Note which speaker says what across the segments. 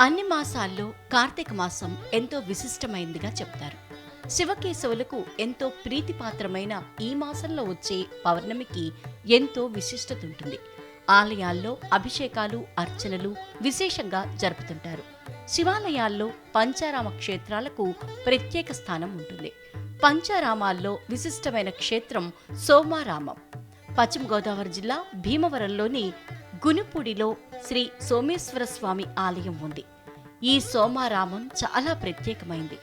Speaker 1: అన్ని మాసాల్లో కార్తీక మాసం ఎంతో విశిష్టమైందిగా చెప్తారు. శివకేశవులకు ఎంతో ప్రీతిపాత్రమైన ఈ మాసంలో వచ్చే పౌర్ణమికి ఎంతో విశిష్టత ఉంటుంది ఆలయాల్లో అభిషేకాలు అర్చనలు విశేషంగా జరుపుతుంటారు. శివాలయాల్లో పంచారామ క్షేత్రాలకు ప్రత్యేక స్థానం ఉంటుంది. పంచారామాల్లో విశిష్టమైన క్షేత్రం సోమారామం పశ్చిమ గోదావరి జిల్లా భీమవరంలోని గునుపూడిలో శ్రీ సోమేశ్వర స్వామి ఆలయం ఉంది. ఈ సోమారామం చాలా ప్రత్యేకమైంది.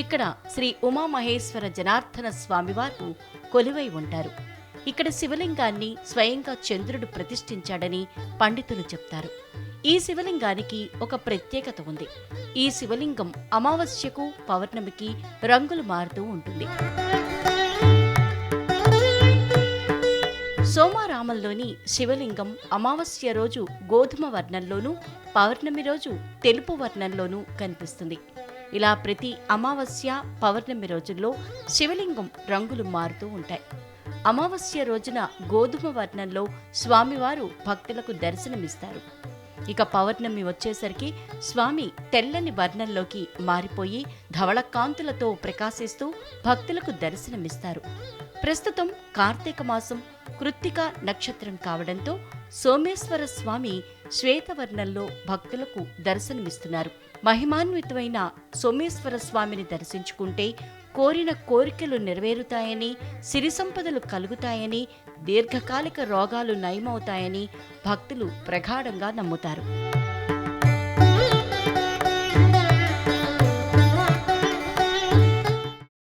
Speaker 1: ఇక్కడ శ్రీ ఉమామహేశ్వర జనార్దన స్వామివారు కొలువై ఉంటారు. ఇక్కడ శివలింగాన్ని స్వయంగా చంద్రుడు ప్రతిష్ఠించాడని పండితులు చెప్తారు. ఈ శివలింగానికి ఒక ప్రత్యేకత ఉంది. ఈ శివలింగం అమావాస్యకు పౌర్ణమికి రంగులు మారుతూ ఉంటుంది. సోమారామంలోని శివలింగం అమావాస్య రోజు గోధుమ వర్ణంలోనూ పౌర్ణమి రోజు తెలుపు వర్ణంలోనూ కనిపిస్తుంది. ఇలా ప్రతి అమావాస్య పౌర్ణమి రోజుల్లో శివలింగం రంగులు మారుతూ ఉంటాయి. అమావాస్య రోజున గోధుమ వర్ణంలో స్వామివారు భక్తులకు దర్శనమిస్తారు. ఇక పౌర్ణమి వచ్చేసరికి స్వామి తెల్లని వర్ణంలోకి మారిపోయి ధవళకాంతులతో ప్రకాశిస్తూ భక్తులకు దర్శనమిస్తారు. ప్రస్తుతం కార్తీక మాసం కృత్తిక నక్షత్రం కావడంతో సోమేశ్వర స్వామి శ్వేతవర్ణంలో భక్తులకు దర్శనమిస్తున్నారు. మహిమాన్వితమైన సోమేశ్వర స్వామిని దర్శించుకుంటే కోరిన కోరికలు నెరవేరుతాయని సిరి సంపదలు కలుగుతాయని దీర్ఘకాలిక రోగాలు నయమవుతాయని భక్తులు ప్రగాఢంగా నమ్ముతారు.